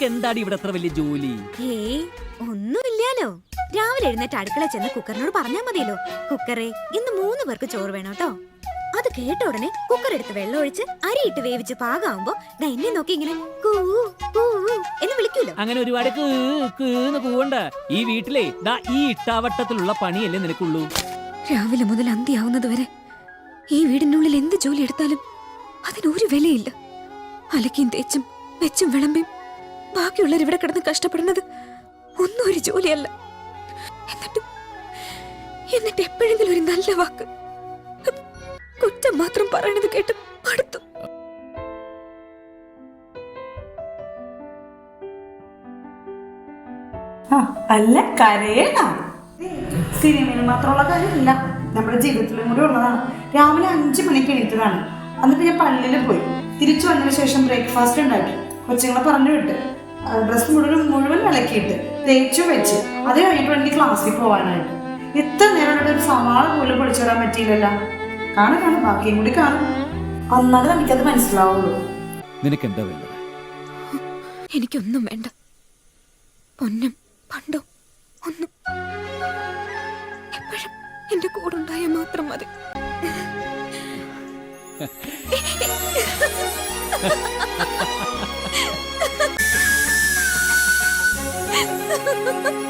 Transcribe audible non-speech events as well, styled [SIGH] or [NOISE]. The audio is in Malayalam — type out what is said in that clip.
നിനക്ക് എന്താടി ഇവിടെ അത്ര വലിയ ജോലി? ഏയ് ഒന്നുമില്ലാലോ. രാവിലെ എഴുന്നേറ്റ് അടുക്കള ചെന്ന് കുക്കറിനോട് പറഞ്ഞാ മതിയല്ലോ. കുക്കറെ ഇന്ന് മൂന്ന് പേർക്ക് ചോറ് വേണം കേട്ടോ. അത് കേട്ട ഉടനെ കുക്കർ എടുത്ത് വെള്ളം ഒഴിച്ച് അരിയിട്ട് വേവിച്ച് പാകാവുമ്പോ ദാ എന്നെ നോക്കി ഇങ്ങനെ കൂ കൂ എന്ന് വിളിക്കൂലോ. അങ്ങനെ ഒരുപാട് പോവണ്ട കീന്ന് കൂവണ്ട. ഈ വീട്ടിലെ ദാ ഈ ഇട്ടാവട്ടത്തിലുള്ള പണിയല്ലേ നിനക്കുള്ളൂ. രാവിലെ മുതൽ അന്തിയാവുന്നത് വരെ ഈ വീടിനുള്ളിൽ എന്ത് ജോലി എടുത്താലും അതിനൊരു വിലയില്ല. അലക്കിയും തേച്ചും വെച്ചും വിളമ്പിയും ബാക്കിയുള്ളവർ ഇവിടെ കിടന്ന് കഷ്ടപ്പെടുന്നത് ഒന്നും ഒരു ജോലിയല്ല. എന്നിട്ട് എന്നിട്ട് എപ്പോഴെങ്കിലും ഒരു നല്ല വാക്ക് കുറ്റം മാത്രം പറയണത് കേട്ട് ആ, അല്ല സിനിമയിൽ മാത്രമുള്ള കാര്യമില്ല നമ്മുടെ ജീവിതത്തിലും കൂടി ഉള്ളതാണ്. രാവിലെ അഞ്ചു മണിക്ക് എണീറ്റതാണ്. എന്നിട്ട് ഞാൻ പള്ളിയിൽ പോയി. തിരിച്ചു വന്നതിന് ശേഷം ബ്രേക്ക്ഫാസ്റ്റ് ഉണ്ടാക്കി. കൊച്ചുങ്ങളെ പറഞ്ഞു വിട്ട്. ഡ്രസ്സ് മുഴുവൻ മുഴുവൻ ഇളക്കിയിട്ട് തേച്ചു വെച്ച്. അത് കഴിഞ്ഞിട്ട് വേണ്ടി ക്ലാസ്സിൽ പോകാനായിട്ട് ഇത്ര നേരം ഇവിടെ ഒരു സവാള പോലും പൊളിച്ചു വരാൻ പറ്റിയില്ലല്ലോ. കാണും കാണും. ബാക്കിയും കൂടി കാണും. അന്നാലും നമുക്കത് മനസ്സിലാവുള്ളൂ. നിനക്ക് എന്താ വേണ്ടത്? എനിക്കൊന്നും വേണ്ട. പൊന്നും പണ്ടോ ഒന്നും. എപ്പോഴും എന്റെ കൂടെ ഉണ്ടായ മാത്രം മതി. [LAUGHS] Ha ha ha ha!